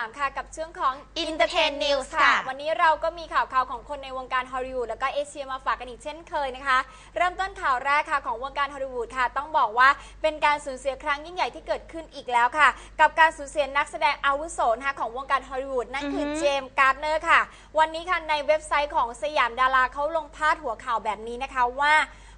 3 ค่ะ กับช่วงของ Entertain News ค่ะ วันนี้เราก็มีข่าวข่าวของคนในวงการฮอลลีวูดแล้วก็เอเชียมาฝากกันอีกเช่นเคยนะคะ เริ่มต้นข่าวแรกค่ะของวงการฮอลลีวูดค่ะ ต้องบอกว่าเป็นการสูญเสียครั้งยิ่งใหญ่ที่เกิดขึ้นอีกแล้วค่ะ กับการสูญเสียนักแสดงอาวุโสนะคะของวงการฮอลลีวูดนั่นคืออฮึเจมส์การ์ดเนอร์ค่ะ วันนี้ค่ะในเว็บไซต์ของสยามดาราเขาลงพาดหัวข่าวแบบนี้นะคะว่า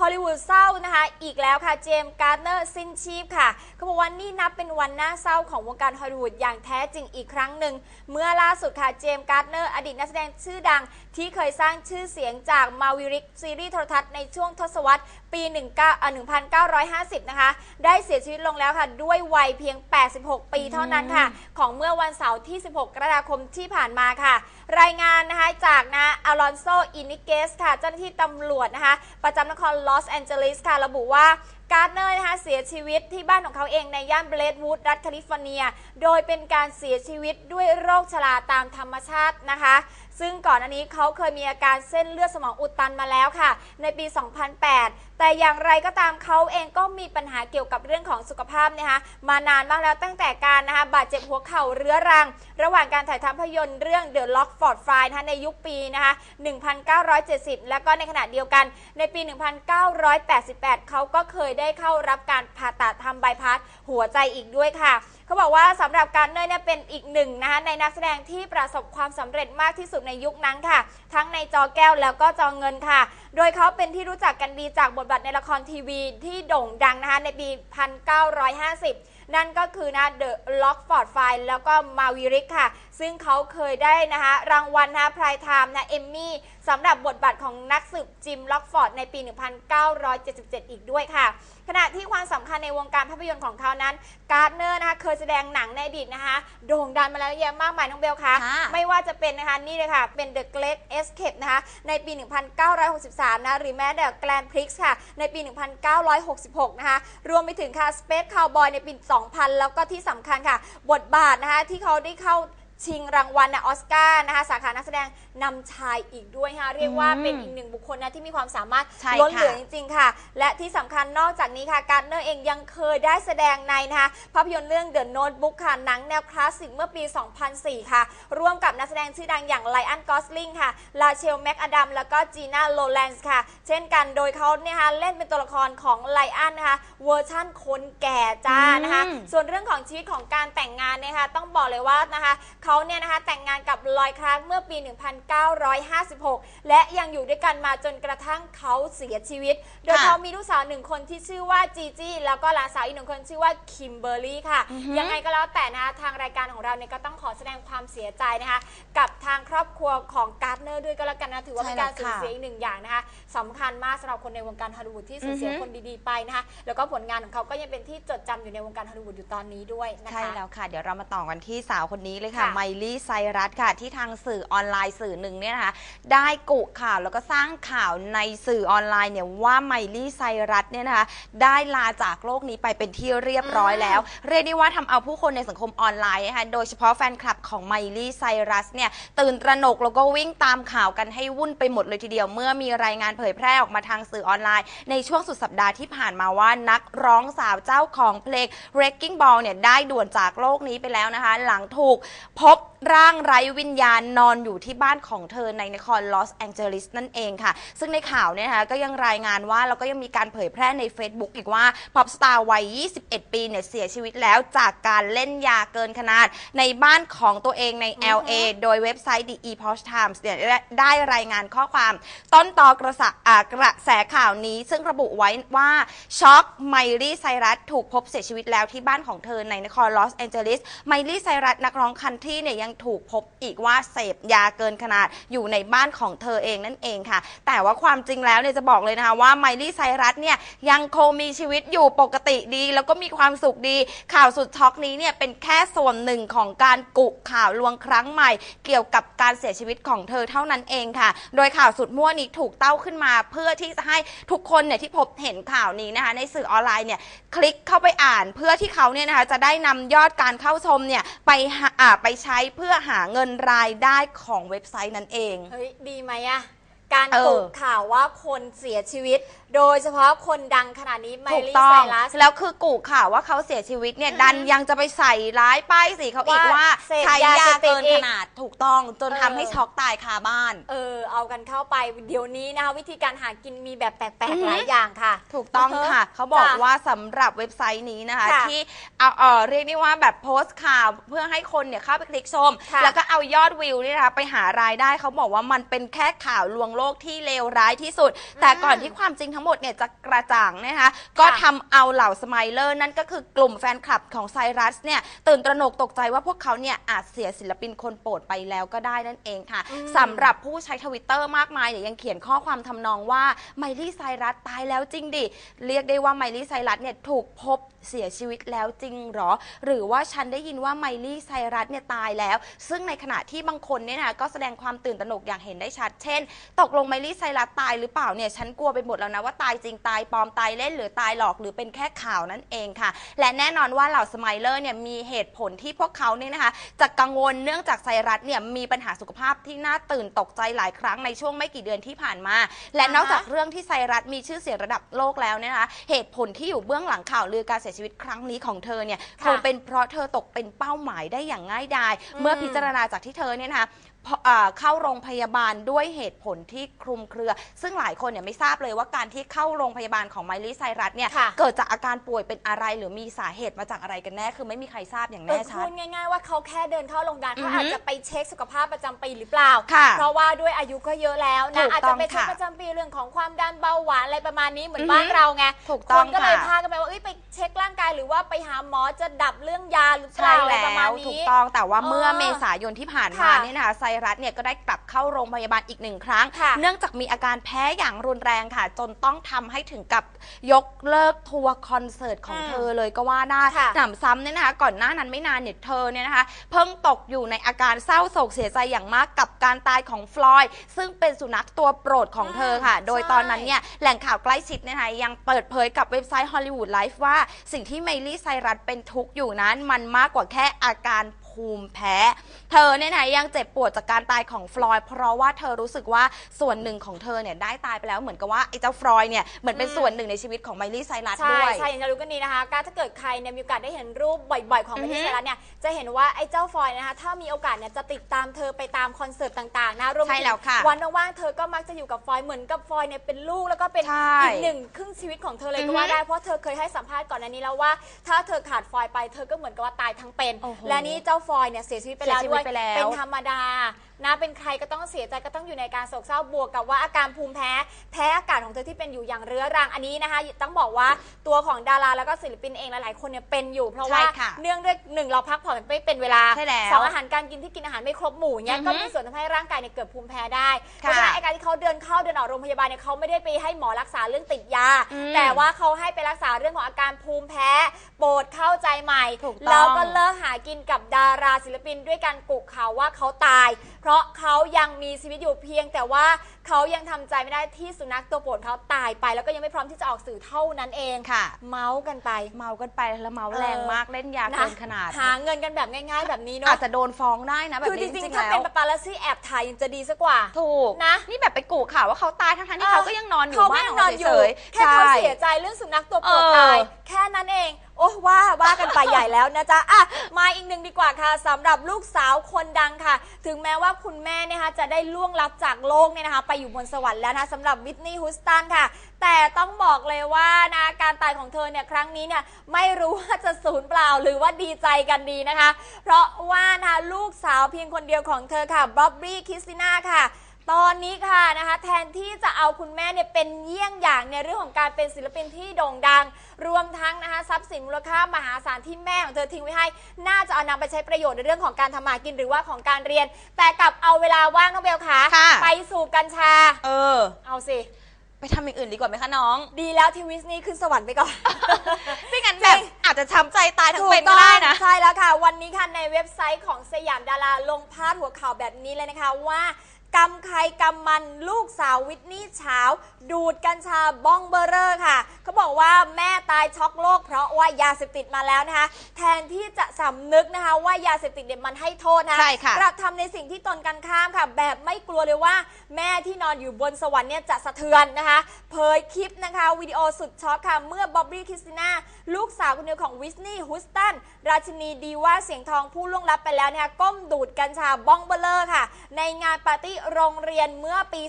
ฮอลลีวูดเศร้านะคะ อีกแล้วค่ะ เจมส์การ์เนอร์สิ้นชีพค่ะเขาบอกว่านี่นับเป็นวันน่าเศร้าของวงการฮอลลีวูดอย่างแท้จริงอีกครั้งหนึ่ง เมื่อล่าสุดค่ะ เจมส์การ์เนอร์อดีตนักแสดงชื่อดัง ที่เคยสร้างชื่อเสียงจากมาวิริกซีรีส์โทรทัศน์ในช่วงทศวรรษปี19 1950 นะคะ ได้เสียชีวิตลงแล้วค่ะ ด้วยวัยเพียง 86 ปีเท่านั้นค่ะ ของเมื่อวันเสาร์ที่ 16 กรกฎาคมที่ผ่านมาค่ะ รายงานนะคะจากนะอลอนโซอินิเกสค่ะ เจ้าหน้าที่ตำรวจนะคะ ประจำนครลอสแอนเจลิสค่ะ ระบุว่าการ์เนอร์นะคะเสียชีวิตที่บ้านของเขาเองในย่านเบลดวูดรัฐแคลิฟอร์เนีย โดยเป็นการเสียชีวิตด้วยโรคชราตามธรรมชาตินะคะ ซึ่งก่อนอันนี้เขาเคยมีอาการเส้นเลือดสมองอุดตันมาแล้วค่ะ ในปี 2008 แต่อย่างไรก็ตามเขาเองก็มีปัญหาเกี่ยวกับเรื่องของสุขภาพนะคะมานานมากแล้วตั้งแต่การนะคะบาดเจ็บหัวเข่าเรื้อรัง ระหว่างการถ่ายทำภาพยนตร์เรื่อง The Lockford File นะคะในยุคปีนะคะ1970 แล้วก็ในขณะเดียวกันในปี 1988 เขาก็เคยได้เข้ารับการผ่าตัดทำบายพาสหัวใจอีกด้วยค่ะเขาบอกว่าสำหรับการเนยเนี่ยเป็นอีกหนึ่งนะคะในนักแสดงที่ประสบความสำเร็จมากที่สุดในยุคนั้นค่ะ ทั้งในจอแก้วแล้วก็จอเงินค่ะ โดยเขาเป็นที่รู้จักกันดีจากบทบาทในละครทีวีที่โด่งดังนะคะในปี 1950นั่นก็คือนะ The Lockford File แล้วก็มาวิริกค่ะ ซึ่งเขาเคยได้นะคะรางวัลนะคะพรายไทม์นะเอมมี่ สำหรับบทบาทของนักสืบจิมล็อกฟอร์ดในปี 1977 อีกด้วยค่ะ ขณะที่ความสำคัญในวงการภาพยนตร์ของเขานั้น การ์เนอร์นะคะเคยแสดงหนังในอดีตนะคะ โด่งดังมาแล้วเยอะแยะมากมายน้องเบลคะค่ะไม่ว่าจะเป็นนะคะนี่เลยค่ะ เป็น The Great Escape นะคะในปี 1963 นะหรือแม้ The Grand Prix ค่ะ ในปี 1966 นะคะ รวมไปถึงค่ะ Space Cowboy ในปี 2000 แล้วก็ที่สำคัญค่ะ บทบาทนะคะที่เขาได้เข้า ชิงรางวัลนะออสการ์นะคะสาขานักแสดงนำชายอีกด้วยค่ะเรียกว่าอืมเป็นอีกหนึ่งบุคคลนะที่มีความสามารถใช่ล้นเหลือค่ะ จริงๆค่ะ และที่สำคัญนอกจากนี้ค่ะการเนอร์เองยังเคยได้แสดงในนะคะภาพยนตร์เรื่อง The Notebook ค่ะหนังแนวคลาสสิกเมื่อปี 2004 ค่ะ ร่วมกับนักแสดงชื่อดังอย่างไลอันกอสลิงค่ะลาเชลแมกอดัมแล้วก็จีน่าโลแลนส์ค่ะ เช่นกันโดยเขาเนี่ยนะคะเล่นเป็นตัวละครของไลอันนะคะเวอร์ชั่นคนแก่จ้านะคะ อืม ส่วนเรื่องของชีวิตของการแต่งงานเนี่ยค่ะต้องบอกเลยว่านะคะเขาเนี่ยนะคะแต่งงานกับลอยครั้งเมื่อปี 1956 และยังอยู่ด้วยกันมาจนกระทั่งเขาเสียชีวิต โดยค่ะเขามีลูกสาวหนึ่งคนที่ชื่อว่าจีจี้แล้วก็หลานสาวอีกหนึ่งคนชื่อว่าคิมเบอร์รี่ค่ะอือฮึยังไงก็แล้วแต่นะคะทางรายการของเราเนี่ยก็ต้องขอแสดงความเสียใจนะคะกับทางครอบครัวของการ์ดเนอร์ด้วยก็แล้วกันนะถือว่าเป็นการสูญเสียอีกหนึ่งอย่างนะคะสำคัญมากสำหรับคนในวงการฮอลลีวูดที่สูญเสียอือฮึคนดีๆไปนะคะแล้วก็ผลงานของเขาก็ยังเป็นที่จดจำอยู่ในวงการฮอลลีวูดอยู่ตอนนี้ด้วยนะคะใช่แล้วค่ะ เดี๋ยวเรามาต่อกันที่สาวคนนี้เลยค่ะค่ะไมลี่ไซรัสค่ะ ที่ทางสื่อออนไลน์สื่อหนึ่งเนี่ยนะคะได้กุข่าวแล้วก็สร้างข่าวในสื่อออนไลน์เนี่ยว่าไมลี่ไซรัสเนี่ยนะคะได้ลาจากโลกนี้ไปเป็นที่เรียบร้อยแล้ว เรียกได้ว่าทำเอาผู้คนในสังคมออนไลน์นะคะโดยเฉพาะแฟนคลับของไมลี่ไซรัสเนี่ยตื่นตระหนกแล้วก็วิ่งตามข่าวกันให้วุ่นไปหมดเลยทีเดียว เมื่อมีรายงานเผยแพร่ออกมาทางสื่อออนไลน์ ในช่วงสุดสัปดาห์ที่ผ่านมาว่านักร้องสาวเจ้าของเพลง Wrecking Ball เนี่ยได้ด่วนจากโลกนี้ไปแล้วนะคะ หลังถูกพบ ร่างไร้วิญญาณนอนอยู่ที่บ้านของเธอในนครลอสแองเจลิสนั่นเองค่ะ ซึ่งในข่าวเนี่ยนะคะก็ยังรายงานว่าแล้วก็ยังมีการเผยแพร่ใน Facebook อีกว่าป๊อปสตาร์วัย 21 ปีเนี่ยเสียชีวิตแล้วจากการเล่นยาเกินขนาดในบ้านของตัวเองใน LA โดยเว็บไซต์ The Epoch Times เนี่ยได้ได้รายงานข้อความ ต้นตอกระแสอ่ากระแสข่าวนี้ ซึ่งระบุไว้ว่าช็อกไมลี่ไซรัสถูกพบเสียชีวิตแล้วที่บ้านของเธอในนครลอสแองเจลิสไมลี่ไซรัสนักร้องคันทรีเนี่ยยังถูกพบอีกว่าเสพยาเกินขนาดอยู่ในบ้านของเธอเองนั่นเองค่ะ แต่ว่าความจริงแล้วเนี่ยจะบอกเลยนะคะว่าไมลี่ไซรัสเนี่ยยังคงมีชีวิตอยู่ปกติดี แล้วก็มีความสุขดีข่าวสุดช็อกนี้เนี่ยเป็นแค่ส่วนหนึ่งของการกุข่าวลวงครั้งใหม่ เกี่ยวกับการเสียชีวิตของเธอเท่านั้นเองค่ะ โดยข่าวสุดมั่วนี้ถูกเต้าขึ้นมา เพื่อที่จะให้ทุกคนเนี่ยที่พบเห็นข่าวนี้นะคะในสื่อออนไลน์เนี่ยคลิกเข้าไปอ่าน เพื่อที่เขาเนี่ยนะคะจะได้นำยอดการเข้าชมเนี่ยไปหาอ่าไปใช้เพื่อหาเงินรายได้ของเว็บไซต์นั่นเอง เฮ้ย ดีไหมอะการเออ ปลุกข่าวว่าคนเสียชีวิตโดยเฉพาะคนดังขนาดนี้ไมถูกลี่ต้อไซง รัส แล้วคือกูข่าวว่าเขาเสียชีวิตเนี่ยอือฮึดันยังจะไปใส่ร้ายป้ายสีเขาอีกว่าว่าเสพใช้ยายาเสพติดเกินอีขกนาดถูกต้องจนเออ ทำให้ช็อกตายคาบ้าน เออเอากันเข้าไปเดี๋ยวนี้นะคะวิธีการหากินมีแบบแปลอืกอๆฮึหลายอย่างค่ะ ถูกต้องอือฮึค่ะ เขาบอกจ้ะว่าสำหรับเว็บไซต์นี้นะคะ ค่ะที่เอาเออเรียกได้ว่าแบบโพสต์ข่าวเพื่อให้คนเนี่ยเข้าไปคลิกชม ค่ะแล้วก็เอายอดวิวเนี่ยนะคะไปหารายได้เขาบอกว่ามันเป็นแค่ข่าวลวงโลกที่เลวร้ายที่สุด แต่ก่อนที่ความจริงทั้งหมดเนี่ยจะกระจ่างนะคะก็ทำเอาเหล่าสไมเลอร์นั่นก็คือกลุ่มแฟนคลับของไซรัสเนี่ยตื่นตระหนกตกใจว่าพวกเขาเนี่ยอาจเสียศิลปินคนโปรดไปแล้วก็ได้นั่นเองค่ะอืม สำหรับผู้ใช้ทวิตเตอร์มากมายเนี่ยยังเขียนข้อความทำนองว่าไมลี่ไซรัสตายแล้วจริงดิ เรียกได้ว่าไมลี่ไซรัสเนี่ยถูกพบเสียชีวิตแล้วจริงเหรอ หรือว่าฉันได้ยินว่าไมลี่ไซรัสเนี่ยตายแล้ว ซึ่งในขณะที่บางคนเนี่ยนะคะก็แสดงความตื่นตระหนกอย่างเห็นได้ชัด เช่น ตกลงไมลี่ไซรัสตายหรือเปล่าเนี่ยฉันกลัวไปหมดแล้วนะว่าตายจริงตายายปลอมตายเล่นหรือตายหลอกหรือเป็นแค่ข่าวนั่นเองค่ะ และแน่นอนว่าเหล่าสไมเลอร์เนี่ยมีเหตุผลที่พวกเขาเนี่ยนะคะจะกังวลเนื่องจากไซรัสเนี่ยมีปัญหาสุขภาพที่น่าตื่นตกใจหลายครั้งในช่วงไม่กี่เดือนที่ผ่านมา และนอกจากเรื่องที่ไซรัสมีชื่อเสียงระดับโลกแล้วเนี่ยนะคะเหตุผลที่อยู่เบื้องหลังข่าวลือการเสียชีวิตครั้งนี้ของเธอเนี่ยคงเป็นเพราะเธอตกเป็นเป้าหมายได้อย่างง่ายดายเมื่อพิจารณาจากที่เธอเนี่ยนะคะ ออ่าเข้าโรงพยาบาลด้วยเหตุผลที่คลุมเครือ ซึ่งหลายคนเนี่ยไม่ทราบเลยว่าการที่เข้าโรงพยาบาลของไมลี่ไซรัสเนี่ยค่ะ เกิดจากอาการป่วยเป็นอะไรหรือมีสาเหตุมาจากอะไรกันแน่ คือไม่มีใครทราบอย่างเอแน่อชัพูดดง่ายๆว่าเขาแค่เดินเข้าโรงพยาบาลอือฮึเขาอาจจะไปเช็คสุขภาพประจำปีหรือเปล่า ค่ะเพราะว่าด้วยอายุก็เยอะแล้วถูนะกอาจต้จะองไปเช็คค่ะประจำปีเรื่องของความดันเบาหวานอะไรประมาณนี้เหมืออืนอฮึบ้านเราไงถูกคต้องนก็เลยค่ะพากันไปว่าเอ้ยไป ว่าไปหาหมอจะดับเรื่องยาหรือเปใช่ล่าอะไรแล้ประมาณวนี้ ถูกต้องแต่ว่าเออเมื่อเมษายนที่ผ่านมาค่ะเนี่ยนะคะไซรัสเนี่ยก็ได้กลับเข้าโรงพยาบาลอีกหนึ่งครั้ง ค่ะเนื่องจากมีอาการแพ้อย่างรุนแรงค่ะ จนต้องทำให้ถึงกับยกเลิกทัวร์คอนเสิร์ตของอืมเธอเลยก็ว่าได้ค่ะหนำซ้ำเนี่ยนะคะก่อนหน้านั้นไม่นานเนี่ยเธอเนี่ยนะคะ เพิ่งตกอยู่ในอาการเศร้าโศกเสียใจอย่างมากกับการตายของฟลอยด์ซึ่งเป็นสุนัขตัวโปรดของเธอค่ะ อืมโดยตอนนั้นเนี่ยแหล่งข่าวใกล้ชิดเนยนะคะยังเปิดเผยกับเว็บไซต์ Hollywood Life ว่าสิ่งที่เมลี่ไซรัสเป็นทุกข์อยู่นั้น มันมากกว่าแค่อาการ ภูมิแพ้ เธอเนี่ยนะยังเจ็บปวดจากการตายของฟลอยด์เพราะว่าเธอรู้สึกว่าส่วนหนึ่งของเธอเนี่ยได้ตายไปแล้วเหมือนกับว่าไอ้เจ้าฟลอยด์เนี่ยเหมือนเป็นอืมส่วนหนึ่งในชีวิตของไมลี่ไซรัสใช่ด้วย ใช่อย่างที่รู้กันดีนะคะการถ้าเกิดใครเนี่ยมีโอกาสได้เห็นรูปบ่อยๆ ของอืเมอฮึลิเซรัสเนี่ยจะเห็นว่าไอ้เจ้าฟอยนะคะถ้ามีโอกาสเนี่ยจะติดตามเธอไปตามคอนเสิร์ตต่างๆนะรวมไปใช่ถึแล้วงค่ะวันว่างๆเธอก็มักจะอยู่กับฟอยเหมือนกับฟอยเนี่ยเป็นลูกแล้วก็เป็นใช่อีกหนึ่งครึ่งชีวิตของเธอเลยอือก็ฮึว่าได้เพราะเธอเคยให้สัมภาษณ์ก่อนหน้านี้แล้วว่า ถ้าเธอขาดฟอยไปเธอก็เหมือนกับว่าตายทั้งเป็น โอ้โหและนี่เจ้าฟอยเนี่ยเสียชีวิตไปแล้วเสียชีด้วิวตยไปแล้ว เป็นธรรมดานะเป็นใครก็ต้องเสียใจก็ต้องอยู่ในการโศกเศร้าบวกกับว่าอาการภูมิแพ้แพ้อากาศของเธอที่เป็นอยู่อย่างเรื้อรังอันนี้นะคะต้องบอกว่าตัวของดาราแล้วก็ศิลปินเองหลายๆคนเนี่ยเป็นอยู่เพราะว่าใช่ค่ะเนื่องด้วยหนึ่งเราพักผ่อนไม่เป็นเวลาใช่แล้วสองอาหารการกินที่กินอาหารไม่ครบหมู่เนี่ยอือฮึก็มีส่วนทำให้ร่างกายเนี่ยเกิดภูมิแพ้ได้เพราะฉะนั้นไอ้การที่เขาเดินเข้าเดินออกโรงพยาบาลเนี่ยเขาไม่ได้ไปให้หมอรักษาเรื่องติดยา อืม แต่ว่าเขาให้ไปรักษาเรื่องของอาการภูมิแพ้โปรดเข้าใจใหม่ ถูกต้อง แล้วก็เลิกหากินกับดาราศิลปินด้วยการกุข่าวว่าเขาตาย เพราะเขายังมีชีวิตอยู่เพียงแต่ว่า เขายังทำใจไม่ได้ที่สุนัขตัวโปรดเขาตายไป แล้วก็ยังไม่พร้อมที่จะออกสื่อเท่านั้นเองค่ะ เมาส์กันไป เมากันไปแล้วเมาเออแรงมากเล่นยานะเกินขนาด หาเงินกันแบบง่าย ๆ แบบนี้เนาะอาจจะโดนฟ้องได้นะแบบคือจนี้ริงจริงๆๆถ้าแล้เป็นวปาปาลัสซี่แอบถ่ายยังจะดีสักกว่า ถูกนะนี่แบบไปกูข่าวว่าเขาตายทั้งๆที่เออ เขาก็ยังนอนอยู่เขาบ้าไม่นยังขนอองนอเฉยู่ยๆแค่เขาใช่ เสียใจเรื่องสุนัขตัวโปรดเออ ตายแค่นั้นเอง โอ้ว่าว่ากันไปใหญ่แล้วนะจ๊ะอะมาอีกหนึ่งดีกว่าค่ะสำหรับลูกสาวคนดังค่ะ ถึงแม้ว่าคุณแม่เนี่ยนะคะจะได้ล่วงลับจากโลกเนี่ยนะคะ ไปอยู่บนสวรรค์แล้วนะสำหรับวิทนีย์ฮุสตันค่ะ แต่ต้องบอกเลยว่านะการตายของเธอเนี่ยครั้งนี้เนี่ยไม่รู้ว่าจะสูญเปล่าหรือว่าดีใจกันดีนะคะ เพราะว่านะลูกสาวเพียงคนเดียวของเธอค่ะบ๊อบบี้คิสติน่าค่ะ ตอนนี้ค่ะนะคะแทนที่จะเอาคุณแม่เนี่ยเป็นเยี่ยงอย่างในเรื่องของการเป็นศิลปินที่โด่งดัง รวมทั้งนะคะทรัพย์สินมูลค่ามหาศาลที่แม่ของเธอทิ้งไว้ให้ น่าจะเอานำไปใช้ประโยชน์ในเรื่องของการทำมาหากินหรือว่าของการเรียน แต่กลับเอาเวลาว่างน้องเบลคะค่ะ ไปสูบกัญชา เออ เอาสิ ไปทำอย่างอื่นดีกว่าไหมคะน้อง ดีแล้วที่วิสนี่ขึ้นสวรรค์ไปก่อน ไม่งั้นจแบริบงอาจจะช้ำใจตายทั้งถูเป็นกก็ต้องได้นะใช่แล้วค่ะ วันนี้ค่ะในเว็บไซต์ของสยามดาราลงพาดหัวข่าวแบบนี้เลยนะคะว่า กำใครกำมันลูกสาววิทนี่เช้า ดูดกัญชาบ้องเบอร์เรอร์ค่ะ เขาบอกว่าแม่ตายช็อกโลกเพราะว่ายาเสพติดมาแล้วนะคะ แทนที่จะ สำนึกนะคะ ว่ายาเสพติดเนี่ยมันให้โทษนะคะใช่ค่ะกลับทำในสิ่งที่ตนกันข้ามค่ะ แบบไม่กลัวเลยว่าแม่ที่นอนอยู่บนสวรรค์เนี่ยจะสะเทือนนะคะ เผยคลิปนะคะวิดีโอสุดช็อกค่ะ เมื่อบ๊อบบี้คริสติน่าลูกสาวคนเดียวของวิสนีย์ฮุสตัน ราชินีดีว่าเสียงทองผู้ล่วงลับไปแล้วนะคะก้มดูดกัญชาบ้องเบลเลอร์ค่ะ ในงานปาร์ตี้โรงเรียนเมื่อปี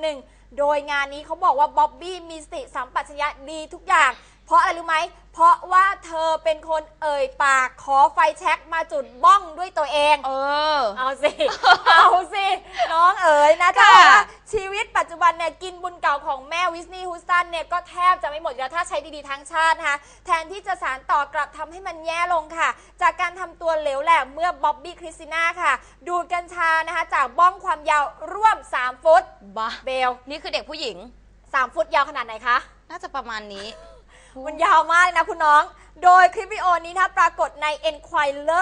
2001โดยงานนี้เขาบอกว่าบ๊อบบี้มีสติสัมปชัญญะดีทุกอย่าง เพราะอะไรรู้ไหม เพราะว่าเธอเป็นคนเอ่ยปากขอไฟแช็กมาจุดบ้องด้วยตัวเอง เออ เอาสิ เอาสิ น้องเอ๋ยนะจ๊ะค่ะว่าชีวิตปัจจุบันเนี่ยกินบุญเก่าของแม่วิสนีย์ฮุสตันเนี่ยก็แทบจะไม่หมดแล้วถ้าใช้ดี ๆ ทั้งชาตินะคะแทนที่จะสารต่อกลับทำให้มันแย่ลงค่ะ จากการทำตัวเหลวแหลกเมื่อบ๊อบบี้คริสติน่าค่ะ ดูดกัญชานะคะจากบ้องความยาวร่วม 3 ฟุตบ้าเบล นี่คือเด็กผู้หญิง 3 ฟุตยาวขนาดไหนคะ น่าจะประมาณนี้ มันยาวมากเลยนะคุณน้อง โดยคลิปวิดีโอนี้นะปรากฏใน Enquirer